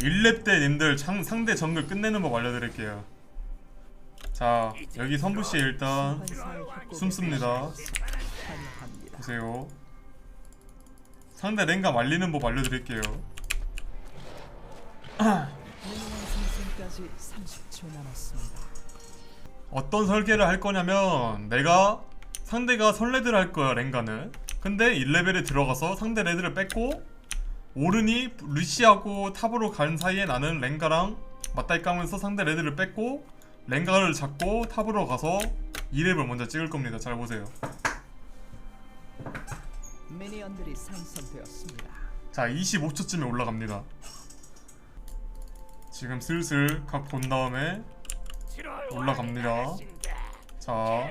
1렙 때 님들 창, 상대 정글 끝내는 법 알려드릴게요. 자 여기 선부시에 일단 숨습니다. 보세요. 상대 랭가 말리는 법 알려드릴게요. 생성까지 30초 남았습니다. 어떤 설계를 할 거냐면 내가 상대가 선레드를 할 거야 랭가는. 근데 1레벨에 들어가서 상대 레드를 뺏고 오른이 루시하고 탑으로 간 사이에 나는 랭가랑 맞다이 까면서 상대 레드를 뺏고 랭가를 잡고 탑으로 가서 2렙을 먼저 찍을 겁니다. 잘 보세요. 미니언들이 생성되었습니다. 자 25초쯤에 올라갑니다. 지금 슬슬 각 본 다음에 올라갑니다. 자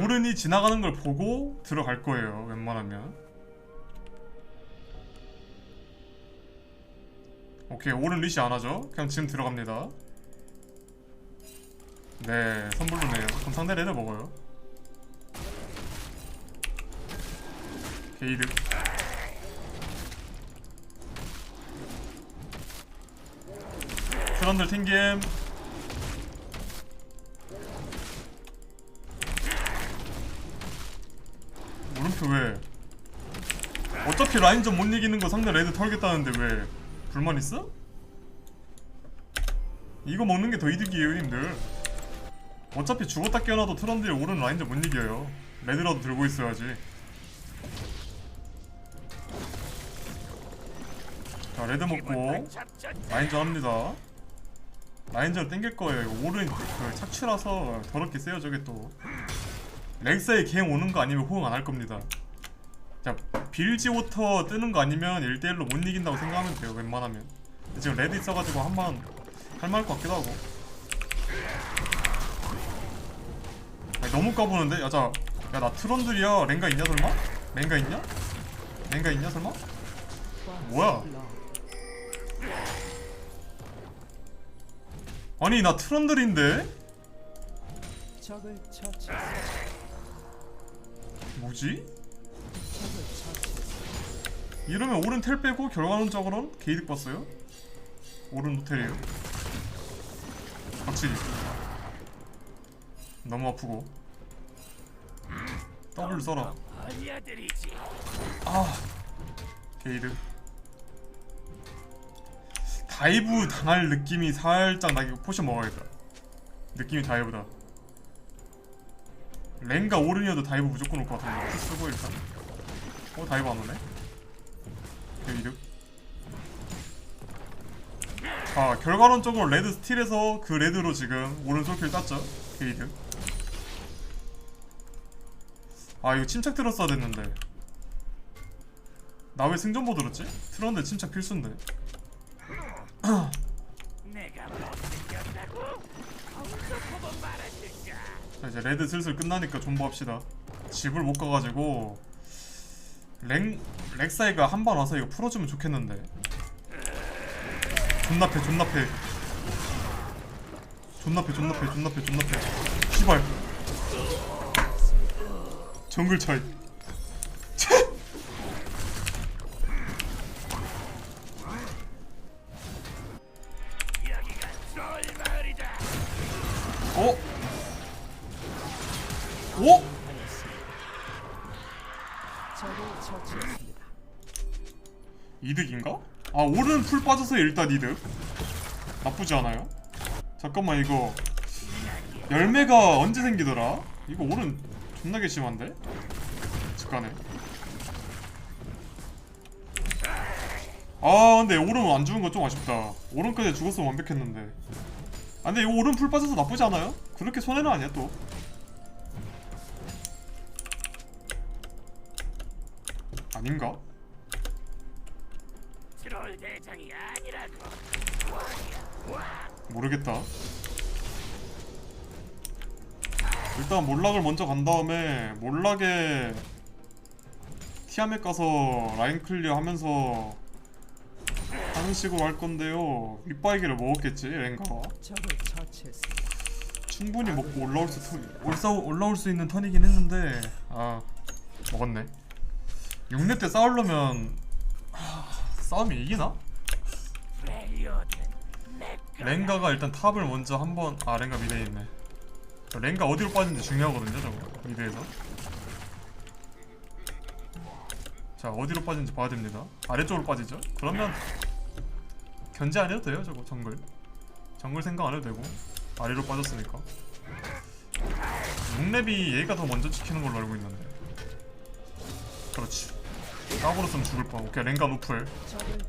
오른이 지나가는 걸 보고 들어갈 거예요 웬만하면 오케이 오른 리시 안 하죠? 그냥 지금 들어갑니다. 네 선불로네요. 그럼 상대 레드 먹어요. 게이드 트런들 튕김. 물음표 왜? 어차피 라인전 못 이기는 거 상대 레드 털겠다는데 왜 불만 있어? 이거 먹는 게 더 이득이에요 님들. 어차피 죽었다 깨어나도 트런들이 오른 라인전 못 이겨요. 레드라도 들고 있어야지. 자 레드 먹고 라인전 합니다. 라인전 땡길 거예요. 이거 오른 그 착취라서 더럽게 세요 저게 또 렉사에 갱 오는 거 아니면 호응 안 할 겁니다. 자, 빌지 워터 뜨는 거 아니면 1대1로 못 이긴다고 생각하면 돼요, 웬만하면. 지금 레드 있어가지고 한 번 할만할 것 같기도 하고. 아니, 너무 까부는데? 야, 자, 야, 나 트런들이야. 랭가 있냐, 설마? 랭가 있냐? 랭가 있냐, 설마? 뭐야? 아니, 나 처치. 뭐지? 이러면 오른 텔 빼고 결과론적으로는 게이득 봤어요? 오른 노텔이에요. 확실히. 너무 아프고. W 써라. 아 게이득. 다이브 당할 느낌이 살짝 나게 포션 먹어야겠다. 느낌이 다이브다. 랭가 오른이어도 다이브 무조건 올 것 같은데. 키 쓰고 일단. 어 다이브 안 오네 게이득 자 결과론적으로 레드 스틸에서 그 레드로 지금 오른손 킬 땄죠? 게이득 아 이거 침착 들었어야 됐는데. 나 왜 승전보 들었지? 트런데 침착 필수인데. 자 이제 레드 슬슬 끝나니까 존버합시다. 집을 못 가가지고. 랭 렉사이가 한 번 와서 이거 풀어주면 좋겠는데. 존나 패 존나 패. 존나 패 존나 패 존나 패 존나 패. 시발. 정글 차이 풀 빠져서 일단 이득 나쁘지 않아요 잠깐만 이거 열매가 언제 생기더라? 이거 오른 존나게 심한데? 직관에 아 근데 오른 안 죽은 거 좀 아쉽다 오른까지 죽었으면 완벽했는데 아 근데 이거 오른 풀 빠져서 나쁘지 않아요? 그렇게 손해는 아니야 또 아닌가? 트롤 대장이 아니라고. 모르겠다. 일단 몰락을 먼저 간 다음에 몰락에 티아멧 가서 라인 클리어 하면서 하는 식으로 할 건데요. 윗바이기를 먹었겠지 랭가가. 충분히 먹고 올라올 수 턴, 올사, 올라올 수 있는 턴이긴 했는데 아 먹었네. 6렙 때 싸우려면 하, 싸움이 이기나? 랭가가 일단 탑을 먼저 한번 아 랭가 미드에 있네. 랭가 어디로 빠지는지 중요하거든요 저거. 미드에서. 자 어디로 빠지는지 봐야 됩니다. 아래쪽으로 빠지죠? 그러면 견제 안 해도 돼요 저거 정글. 정글 생각 안 해도 되고. 아래로 빠졌으니까. 6렙이 얘가 더 먼저 지키는 걸로 알고 있는데. 그렇지 까고로 쓰면 죽을 뻔. 오케이 랭가 적을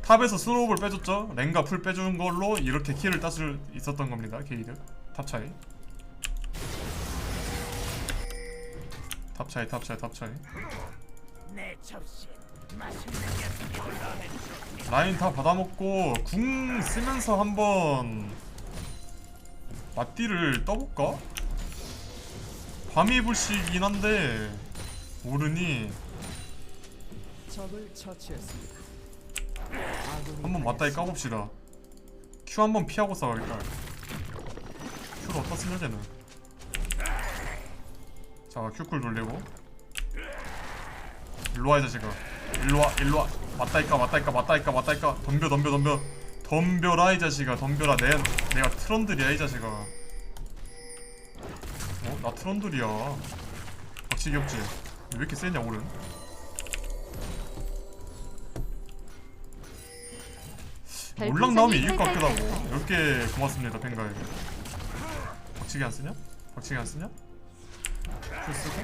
탑에서 스노우볼 빼줬죠? 랭가 풀 빼주는 걸로 이렇게 킬을 딸수 있었던 겁니다 게이드. 탑 차이. 탑 차이 탑 차이 탑 차이. 라인 다 받아먹고 궁 쓰면서 한번 맞디를 떠볼까? 밤이 불시긴 한데 오르니 적을 처치했습니다. 한번 맞다이 까봅시다. Q 한번 피하고 싸울까? Q를 어디다 쓰냐 쟤는? 자 Q쿨 돌리고. 일로와 이 자식아. 일로와 일로와. 맞다이까 맞다이까 맞다이까 맞다이까. 덤벼 덤벼 덤벼. 덤벼라 이 자식아. 덤벼라. 내, 내가 트런들이야 이 자식아. 어? 나 트런들이야. 박치기 없지? 왜 이렇게 세냐 오른 몰락 나오면 이길 것 같기도 하고 10개 고맙습니다 뱅가에 박치기 안 쓰냐? 박치기 안 쓰냐? 큐 쓰고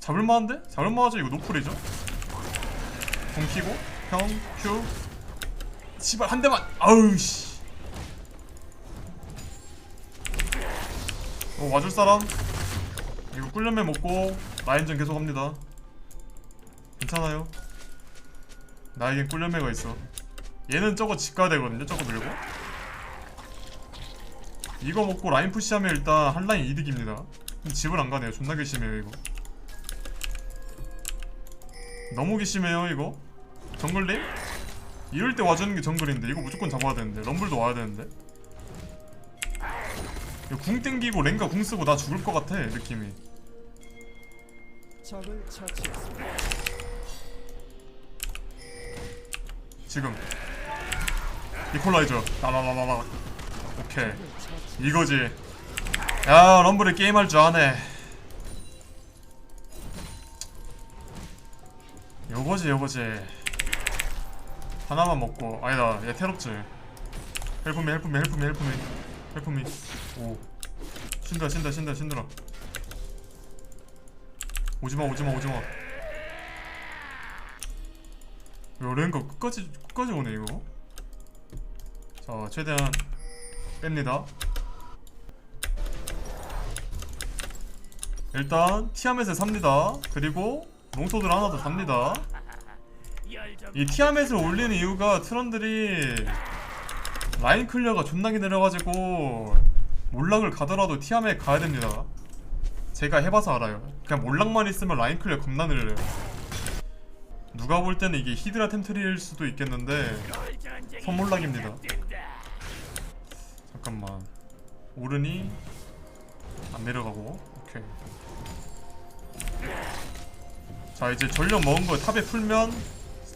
잡을만한데? 잡을만하죠 이거 노플이죠? 공 키고 형 큐 씨발 한 대만 아우 씨 어, 와줄 사람? 이거 꿀려면 먹고 라인전 계속 합니다 괜찮아요 나에겐 꿀려매가 있어 얘는 저거 집가야 되거든요. 저거 들고. 이거 먹고 라인 푸시하면 일단 한 라인 이득입니다. 집을 안 가네요. 존나 괘씸해요 이거. 너무 괘씸해요 이거. 정글님? 이럴 때 와주는 게 정글인데 이거 무조건 잡아야 되는데. 럼블도 와야 되는데. 이거 궁 땡기고 랭가 궁 쓰고 나 죽을 것 같아 느낌이. 지금 이퀄라이저. 나나나나나. 오케이. 이거지. 야 럼블이 게임할 줄 아네. 요거지 요거지. 하나만 먹고. 아니다 얘 테럽지 헬프미 헬프미 헬프미 헬프미. 헬프미. 오. 신다 신다 신다 신들어. 오지마 오지마 오지마. 야 랭가 끝까지 끝까지 오네 이거 자 최대한 뺍니다. 일단 티아멧을 삽니다. 그리고 롱소드를 하나 더 삽니다. 이 티아멧을 올리는 이유가 트런들이 라인 클리어가 존나게 내려가지고 몰락을 가더라도 티아멧 가야 됩니다. 제가 해봐서 알아요. 그냥 몰락만 있으면 라인 클리어 겁나 느려요. 누가 볼 때는 이게 히드라 템트리일 수도 있겠는데 선몰락입니다. 잠깐만. 오르니? 안 내려가고. 오케이. 자 이제 전력 먹은 거 탑에 풀면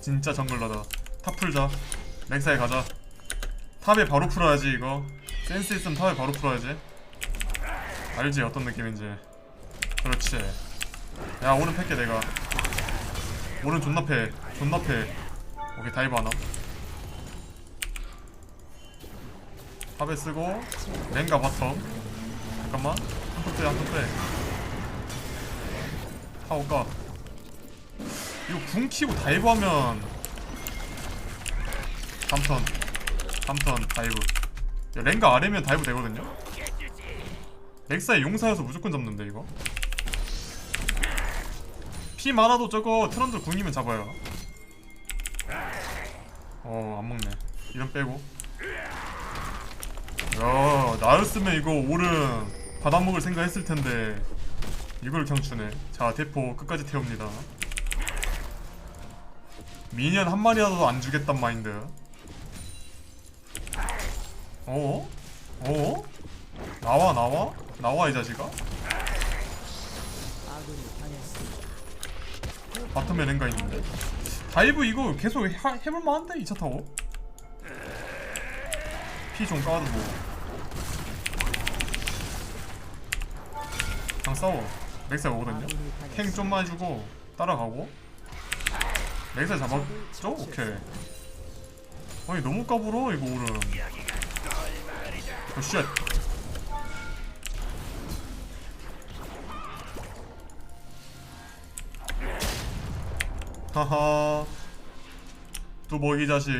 진짜 정글러다. 탑 풀자. 랭사에 가자. 탑에 바로 풀어야지 이거. 센스 있으면 탑에 바로 풀어야지. 알지? 어떤 느낌인지. 그렇지. 야 오른 팰게 내가. 오른 존나 패. 존나 패. 오케이 다이브 하나 탑에 쓰고 랭가 바텀. 잠깐만. 한턴 빼 한턴 빼. 타올까 이거 궁 키고 다이브 하면 3턴 3턴 다이브. 야, 랭가 아래면 다이브 되거든요? 렉사의 용사여서 무조건 잡는데 이거? 피 많아도 저거 트런들 궁이면 잡아요. 어 안먹네. 이런 빼고 야 나였으면 이거 오른 받아먹을 생각 했을 텐데 이걸 주네 자 대포 끝까지 태웁니다 미니언 한 마리라도 안 주겠단 마인드 어? 어? 나와 나와? 나와 이 자식아? 바텀에 랭가 있는데 다이브 이거 계속 해, 해볼만한데 2차 타고 피좀 까도 뭐 싸워. 렉사 오거든요. 탱. 좀만 해주고 따라가고. 렉사 잡았죠? 오케이. 아니 너무 까불어 이거 오른 어쉣 하하. 뚜벅이 자식.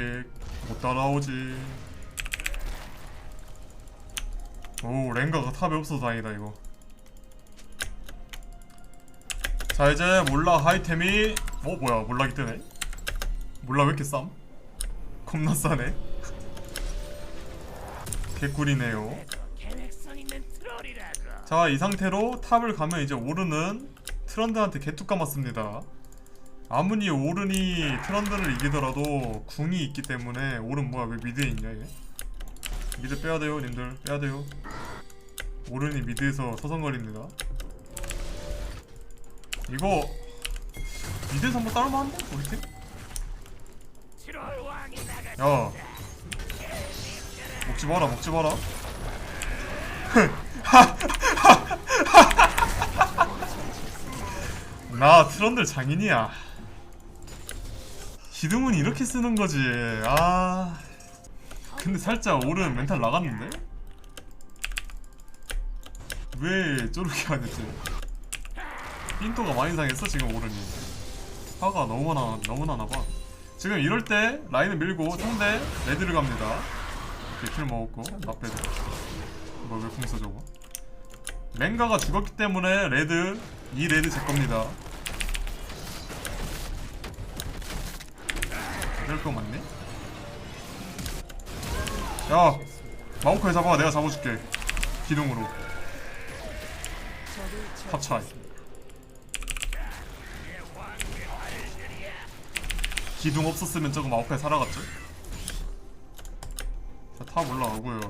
못 따라오지. 오 랭가가 탑에 없어서 다행이다 이거 자 이제 몰라 하이템이 어 뭐야 몰락이 뜨네? 몰라 왜 이렇게 쌈? 겁나 싸네. 개꿀이네요. 자 이 상태로 탑을 가면 이제 오른은 트런드한테 개뚝 감았습니다. 아무리 오른이 트런드를 이기더라도 궁이 있기 때문에 오른 뭐야 왜 미드에 있냐 얘? 미드 빼야돼요 님들. 빼야돼요. 오른이 미드에서 서성거립니다 이거 미드에서 한번 따를만한데 우리 팀? 야. 먹지 마라 먹지 마라. 나 트런들 장인이야. 기둥은 이렇게 쓰는 거지. 아. 근데 살짝 오른 멘탈 나갔는데? 왜 저렇게 하겠지 핀토가 많이 상했어 지금 오른이. 화가 너무 나 너무 나 나봐. 지금 이럴 때 라인을 밀고 상대 레드를 갑니다. 이렇게 킬 먹었고 나빼드 뭐왜 궁써 저거 랭가가 죽었기 때문에 레드 이 레드 제 겁니다. 이럴 거 맞네. 야 마우카이 잡아. 내가 잡아줄게. 기둥으로. 차이. 처치했습니다. 기둥 없었으면 저거 마우카이 살아갔죠? 자탑 올라가고요.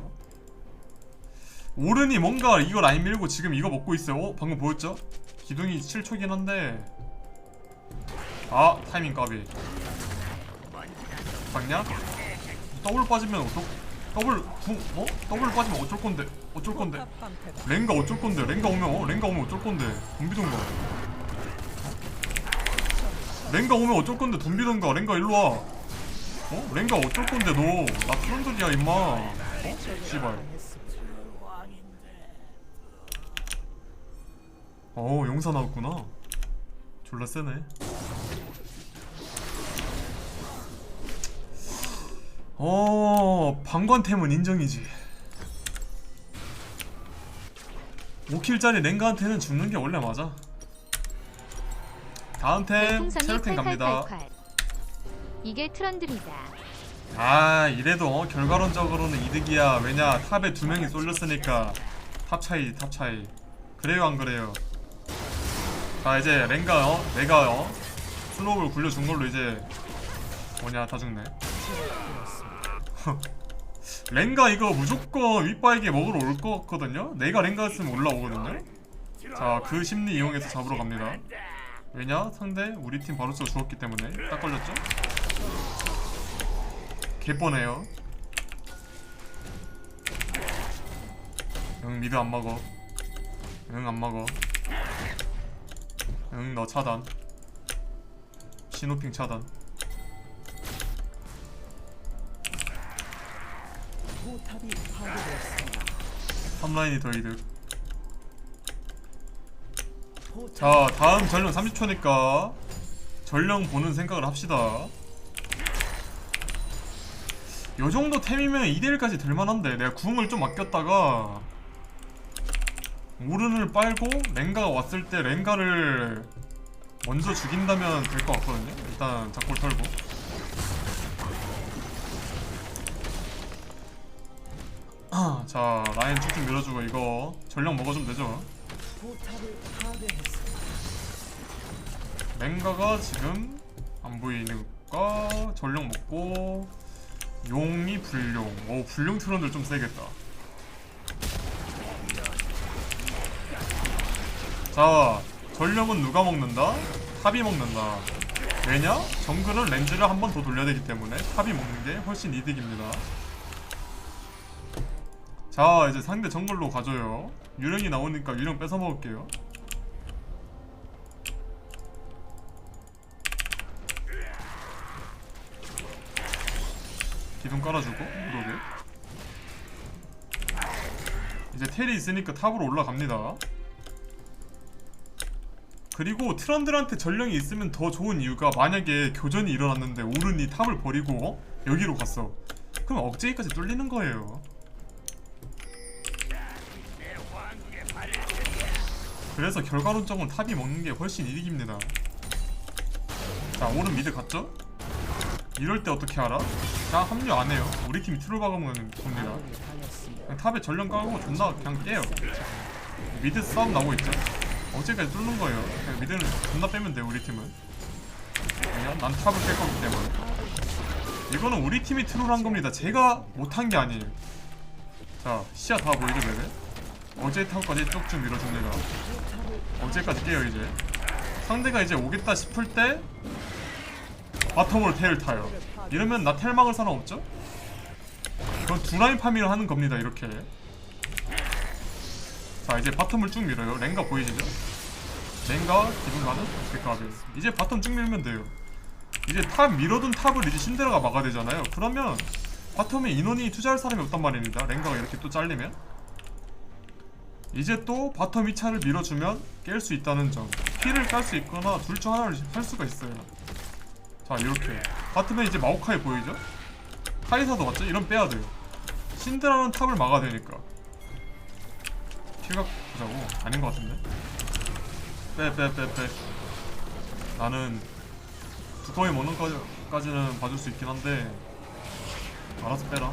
오른이 뭔가 이거 라인 밀고 지금 이거 먹고 있어요. 어? 방금 보였죠? 기둥이 7초긴 한데. 아 타이밍 까비. 봤냐? 더블 빠지면 어떡 더블 궁 어? 더블 빠지면 어쩔 건데 어쩔 건데? 랭가 어쩔 건데? 랭가 오면 어? 랭가 오면 어쩔 건데? 덤비던가 랭가 오면 어쩔 건데 덤비던가. 랭가 일로 와. 어? 랭가 어쩔 건데 너나 트런들이야 임마. 어? 씨발. 어 용사 나왔구나. 졸라 세네. 어 방관템은 인정이지. 5킬짜리 랭가한테는 죽는 게 원래 맞아 다음 템 체력템 갑니다. 이게 트런드이다. 아 이래도 어, 결과론적으로는 이득이야. 왜냐 탑에 두 명이 쏠렸으니까. 탑 차이 탑 차이. 그래요 안 그래요? 자 이제 랭가 어 내가 어 슬로우를 굴려준 걸로 이제 뭐냐 다 죽네. 랭가 이거 무조건 윗바에게 먹으러 올 것 같거든요? 내가 랭가였으면 올라오거든요? 자 그 심리 이용해서 잡으러 갑니다 왜냐? 상대 우리 팀 바로 쳐 죽었기 때문에. 딱 걸렸죠? 개뻔해요. 응 미드 안 먹어. 응 안 먹어. 응 너 차단. 신호핑 차단. 3라인이 더 이득 자 다음 전령 30초니까 전령 보는 생각을 합시다. 요 정도 템이면 2대1까지 될만한데 내가 궁을 좀 아꼈다가 오른을 빨고 랭가가 왔을 때 랭가를 먼저 죽인다면 될 것 같거든요. 일단 작골 털고. 자 라인 쭉쭉 밀어주고 이거 전령 먹어주면 되죠 랭가가 지금 안 보이니까 전령 먹고 용이 불용 오 불용 트런들 좀 세겠다. 자 전령은 누가 먹는다? 탑이 먹는다. 왜냐? 정글은 렌즈를 한 번 더 돌려야 되기 때문에 탑이 먹는 게 훨씬 이득입니다. 자 이제 상대 정글로 가져요 유령이 나오니까 유령 뺏어 먹을게요. 기둥 깔아주고 그러게 이제 텔이 있으니까 탑으로 올라갑니다. 그리고 트런들한테 전령이 있으면 더 좋은 이유가 만약에 교전이 일어났는데 오른이 탑을 버리고 여기로 갔어. 그럼 억제기까지 뚫리는 거예요 그래서 결과론적으로 탑이 먹는 게 훨씬 이득입니다. 자 오른 미드 갔죠? 이럴 때 어떻게 알아? 자 합류 안 해요. 우리 팀이 트롤 박으면 당했습니다. 그냥 탑에 전령 깔고 존나 그냥 깨요. 미드 싸움 나오고 있죠? 어제까지 뚫는 거예요. 그냥 미드는 존나 빼면 돼요 우리 팀은. 그냥 난 탑을 깰 거기 때문에. 이거는 우리 팀이 트롤한 겁니다. 제가 못한 게 아니에요. 자 시야 다 보이죠 레벨 어제 탑까지 쭉 쭉 밀어줍니다 어제까지 깨요 이제. 상대가 이제 오겠다 싶을 때 바텀으로 텔을 타요. 이러면 나 텔 막을 사람 없죠? 그건 두 라인 파밍을 하는 겁니다 이렇게. 자 이제 바텀을 쭉 밀어요. 랭가 보이시죠? 랭가 기분 가는? 백가비 이제 바텀 쭉 밀면 돼요. 이제 탑 밀어둔 탑을 이제 신데라가 막아야 되잖아요. 그러면 바텀에 인원이 투자할 사람이 없단 말입니다. 랭가가 이렇게 또 잘리면 이제 또 바텀 2차를 밀어주면 깰 수 있다는 점. 피를 깔수 있거나 둘 중 하나를 할 수가 있어요. 자 이렇게. 바텀에 이제 마오카이 보이죠? 카이사도 맞죠? 이런 빼야 돼요. 신드라는 탑을 막아야 되니까. 피가 보자고. 아닌 것 같은데? 빼 빼 빼빼. 나는 두꺼비 먹는 거까지는 봐줄 수 있긴 한데. 알아서 빼라.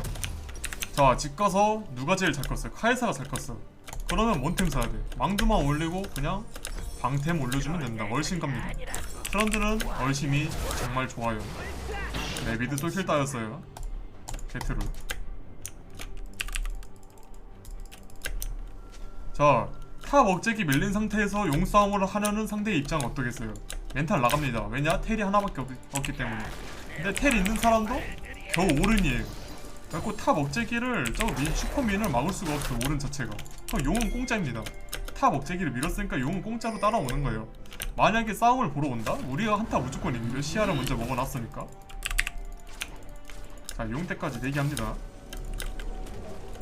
자 집 가서 누가 제일 잘 컸어요? 카이사가 잘 컸어 그러면 뭔템 사야 돼 망두만 올리고 그냥 방템 올려주면 된다 얼씬 갑니다 트런드는 얼심이 정말 좋아요 네 미드 또킬 따였어요 게트로 자, 탑 억제기 밀린 상태에서 용싸움을 하려는 상대의 입장 어떠겠어요? 멘탈 나갑니다. 왜냐? 텔이 하나밖에 없, 없기 때문에. 근데 텔 있는 사람도 겨우 오른이에요. 그래갖고 탑 억제기를 저 민, 슈퍼민을 막을 수가 없어요. 오른 자체가. 그럼 용은 공짜입니다. 탑 억제기를 밀었으니까 용은 공짜로 따라오는 거예요. 만약에 싸움을 보러 온다? 우리가 한타 무조건 이기죠. 시야를 먼저 먹어놨으니까. 자, 용 때까지 대기합니다.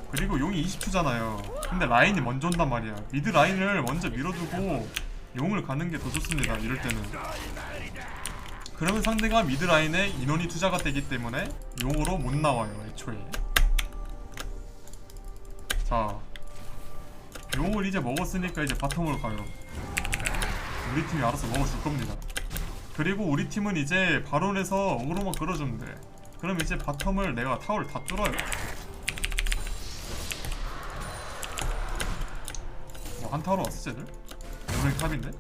그리고 용이 20초잖아요. 근데 라인이 먼저 온단 말이야. 미드 라인을 먼저 밀어두고 용을 가는 게 더 좋습니다. 이럴 때는. 그러면 상대가 미드 라인에 인원이 투자가 되기 때문에 용으로 못 나와요. 애초에. 자, 용을 이제 먹었으니까 이제 바텀으로 가요. 우리 팀이 알아서 먹어줄 겁니다. 그리고 우리 팀은 이제 바론에서 어그로만 끌어주면 돼. 그럼 이제 바텀을 내가 타워를 다 뚫어요. 뭐 한타로 왔어 쟤들? 오른 탑인데?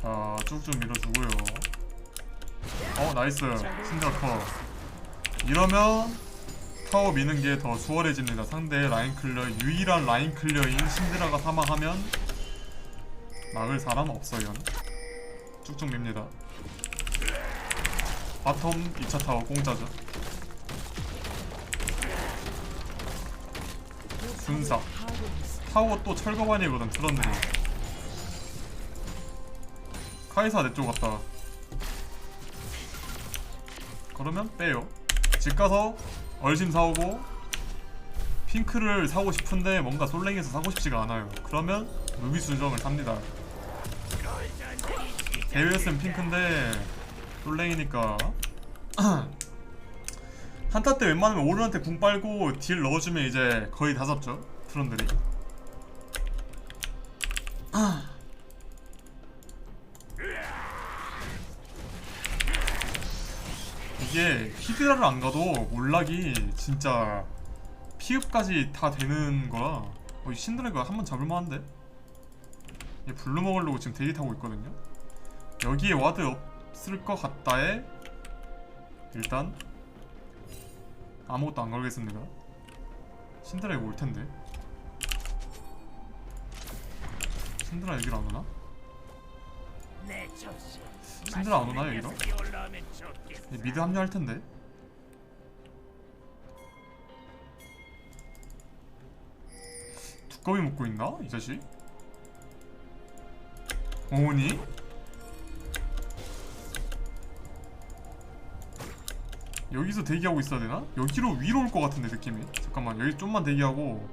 자 쭉쭉 밀어주고요 어 나이스 신드라 커 이러면 타워 미는 게 더 수월해집니다. 상대 라인 클리어 유일한 라인 클리어인 신드라가 사망하면 막을 사람 없어요. 쭉쭉 밉니다. 바텀 2차 타워 공짜죠. 순삭 타워 또 철거반이거든 트런들이 카이사 내쪽 갔다. 그러면 빼요. 집 가서 얼심 사오고 핑크를 사고 싶은데 뭔가 솔랭에서 사고 싶지가 않아요. 그러면 루비 수정을 삽니다. 대회였으면 핑크인데 솔랭이니까. 한타 때 웬만하면 오른한테 궁 빨고 딜 넣어주면 이제 거의 다 잡죠. 트런들이 이게 히드라를 안 가도 몰락이 진짜 피읍까지 다 되는 거라 어, 이 신드라가 한번 잡을만한데? 얘 블루 먹으려고 지금 대기 타고 있거든요 여기에 와드 없을 것 같다에 일단 아무것도 안 걸겠습니다 신드라 이거 올 텐데 신드라 여기로 안 오나? 신드라 안 오나요 여기로? 미드 합류할 텐데 두꺼비 먹고 있나? 이 자식? 어머니? 여기서 대기하고 있어야 되나? 여기로 위로 올 것 같은데 느낌이 잠깐만 여기 좀만 대기하고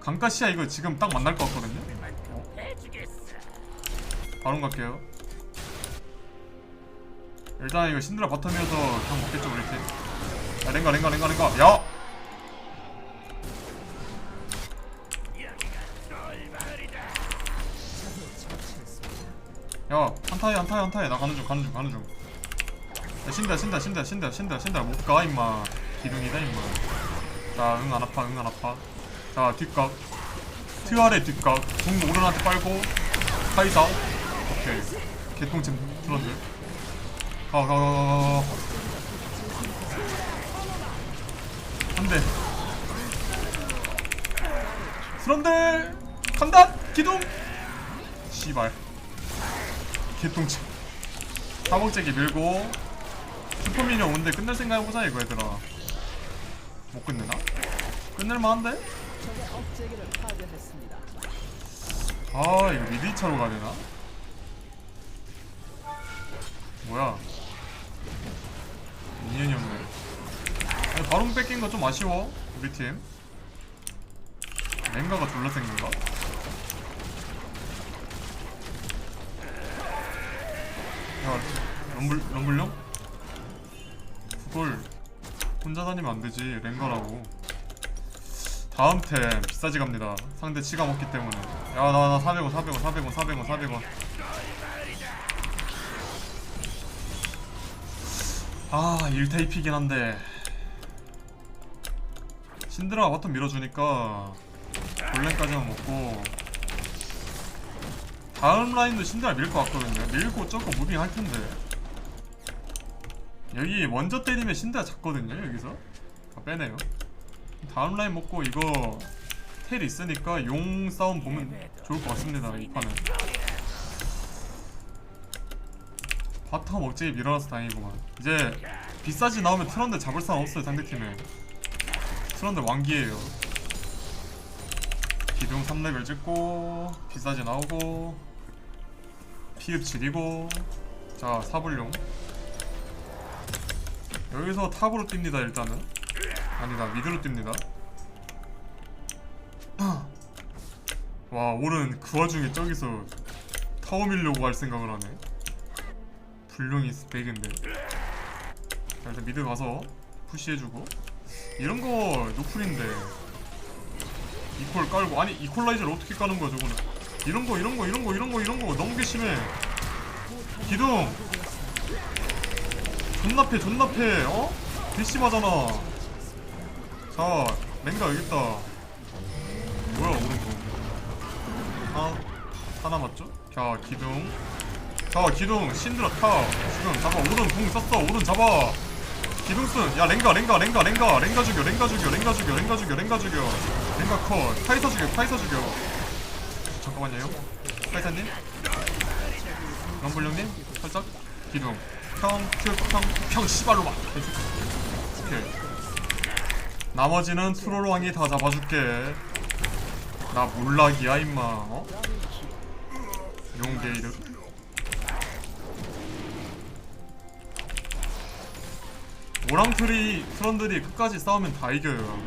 강가시아 이거 지금 딱 만날 것 같거든요? 바로 갈게요. 일단 이거 신드라 바텀이어서 그냥 먹겠죠 우리 팀. 야, 랭가 랭가 랭가 랭가 야! 야 한타해 한타해 한타해. 나 가는 중 가는 중 가는 중. 야, 신다 신다 신다 신다 신다 신다 못가 임마. 기둥이다 임마. 자응 안 아파 응 안 아파. 자 뒷각. 트 아래 뒷각. 공 오른한테 빨고. 카이사 오케이. 개똥침 트런드 가가가가가 안돼 트런들! 간다! 기둥! 씨발. 개똥침 사먹재기 밀고. 슈퍼미니언 오는데 끝낼 생각 해보자 이거 얘들아. 못 끝내나? 끝낼만한데? 아 이거 미드 2차로 가야 되나? 뭐야 미니언이 없네 아니, 바론 뺏긴 거 좀 아쉬워 우리 팀 랭가가 졸라 센 건가? 야 럼블, 럼블용? 그걸 혼자 다니면 안 되지 랭가라고 다음 템 비싸지 갑니다. 상대 치가 먹기 때문에. 야, 나, 나 400원, 400원, 400원, 400원, 400원. 아, 1타입이긴 한데. 신드라가 바텀 밀어주니까 골렘까지만 먹고 다음 라인도 신드라 밀 것 같거든요. 밀고 저거 무빙 할 텐데. 여기 먼저 때리면 신드라 잡거든요. 여기서. 아, 빼네요. 다음 라인 먹고 이거 텔 있으니까 용 싸움 보면 좋을 것 같습니다 이 판은 바텀 억제기 밀어놔서 다행이구만 이제 비싸지 나오면 트런드 잡을 사람 없어요 상대팀에. 트런드 왕기예요. 기둥 3레벨 찍고 비싸지 나오고 피읍 지리고 자 사불용. 여기서 탑으로 뜁니다 일단은. 아니다 미드로 뜁니다. 와 오른 그 와중에 저기서 타워 밀려고 할 생각을 하네 불룡이 스펙인데. 자 일단 미드 가서 푸시해주고. 이런 거 노플인데. 이퀄 깔고 아니 이퀄라이저를 어떻게 까는 거야 저거는? 이런 거 이런 거 이런 거 이런 거 이런 거 너무 괘씸해. 기둥! 존나 패 존나 패 어? 괘씸하잖아. 자 랭가 여기 있다. 뭐야 오른쪽? 아 하나 맞죠? 자 기둥 자 기둥 신드라 타. 지금 잡아. 오른 공 썼어. 오른 잡아. 기둥 쓴야 랭가 랭가 랭가 랭가. 랭가 죽여 랭가 죽여 랭가 죽여 랭가 죽여 랭가 죽여. 랭가 컷. 카이사 죽여 카이사 죽여. 잠깐만요. 카이사님? 럼블령님? 살짝? 기둥. 평평평평 씨발로 막 오케이. 나머지는 트롤 왕이 다 잡아줄게. 나 몰락이야 임마. 어? 용게이드 오랑트리 트런들이 끝까지 싸우면 다 이겨요.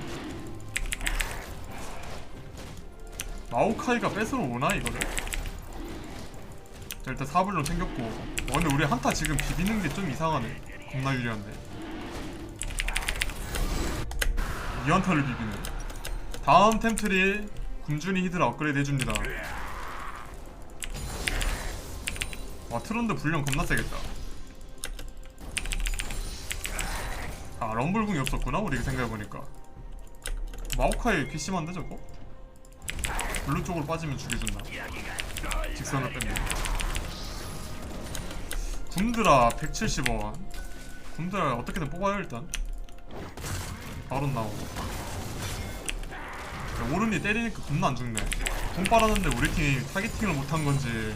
마오카이가 뺏으러 오나 이거를? 자 일단 사불로 챙겼고. 어, 근데 우리 한타 지금 비비는 게 좀 이상하네. 겁나 유리한데. 이 한타를 비비네 다음 템트리 군준이 히드라 업그레이드 해줍니다. 와 트론드 불량 겁나 세겠다 아 럼블궁이 없었구나 우리 생각해보니까. 마오카이 괘씸한데 저거? 블루 쪽으로 빠지면 죽여준다. 직선을 뺀다 군드라 170원 군드라 어떻게든 뽑아요 일단. 바로 나오고. 야, 오른이 때리니까 겁나 안 죽네. 돈 빨았는데 우리 팀이 타겟팅을 못한 건지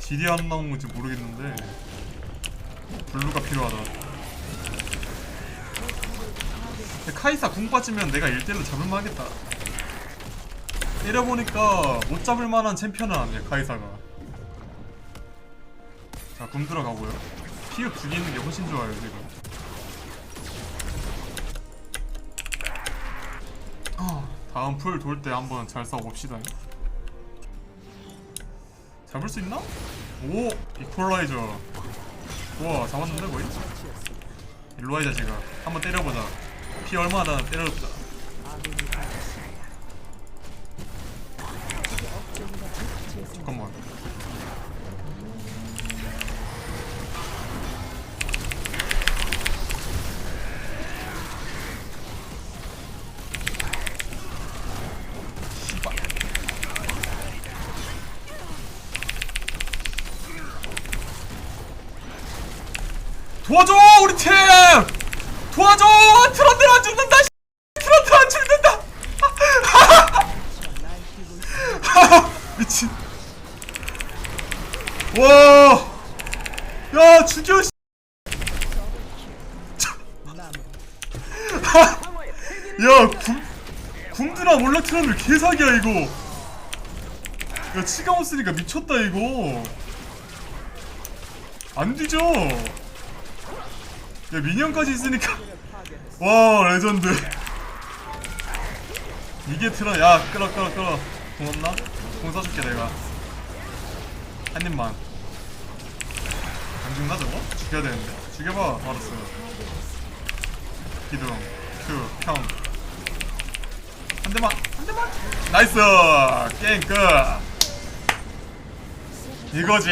딜이 안 나온 건지 모르겠는데. 블루가 필요하다 근데 카이사 궁 빠지면 내가 1대1로 잡을만 하겠다. 때려보니까 못 잡을 만한 챔피언은 아니야 카이사가. 자금 들어가고요. 피읍 죽이는 게 훨씬 좋아요 지금. 아, 다음 풀 돌 때 한번 잘 싸워봅시다. 잡을 수 있나? 오! 이퀄라이저. 우와 잡았는데 거의? 일로와 이 자식아 한번 때려보자 피 얼마나 때려보자 잠깐만. 도와줘 우리 팀 도와줘 트런들 안 죽는다 씨. 트런들 안 죽는다 미친 와 야 죽여 씨. 야 굶, 굶드나 몰라 트런들 개사기야 이거. 야 치가 못 쓰니까 미쳤다 이거. 안 뒤져. 야 미니언까지 있으니까. 와 레전드. 이게 트런 야 끌어 끌어 끌어. 공 없나? 공 써줄게 내가. 한 입만 안 죽나 저거? 죽여야 되는데. 죽여봐 바로스. 기둥 큐평한 대만 한 대만. 나이스! 게임 끝! 이거지.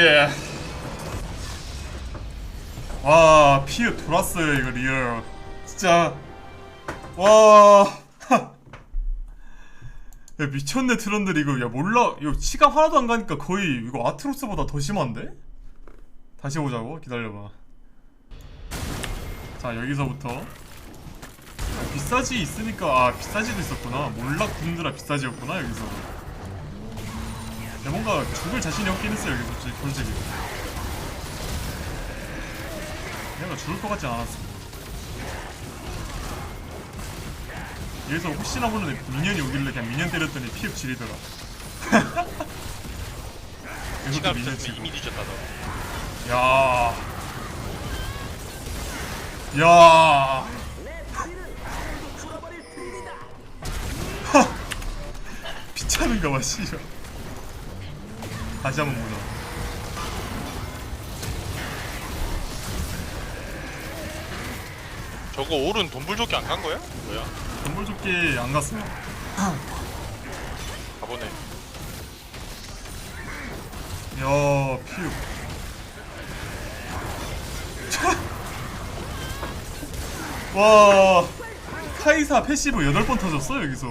와 피우 돌았어요 이거 리얼. 진짜. 와. 야, 미쳤네 트런들. 이거 야 몰라. 이거 시간 하나도 안 가니까 거의 이거 아트로스보다 더 심한데? 다시 보자고 기다려봐 자 여기서부터 아, 비싸지 있으니까 아 비싸지도 있었구나 몰라 군드라 비싸지였구나 여기서 야 뭔가 죽을 자신이 없긴 했어 여기서 솔직히- 솔직히 내가 죽을 것 같지 않았어. 여기서 혹시나 모르는 미니언이 오길래 그냥 미니언 때렸더니 피흡 지리더라. 시간 없었으면. 이미 뒤졌다 너. 야. 야. 비차는가 봐, 씨발. 다시 한번 보자. 저거 오른 돈불조끼 안 간 거야? 뭐야? 건물조끼 안 갔어요. 가보네. 야, 퓨. 와, 카이사 패시브 8번 터졌어, 여기서.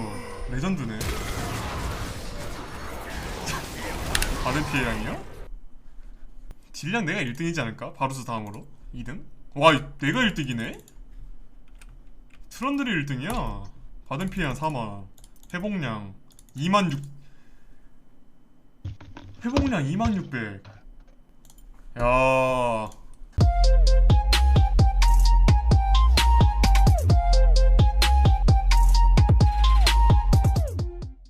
레전드네. 다른 피해량이요? 딜량 내가 1등이지 않을까? 바루스 다음으로? 2등? 와, 내가 1등이네? 트런들이 1등이야. 받은 피해량 4만. 회복량 2만 6. 회복량 2만 600. 야.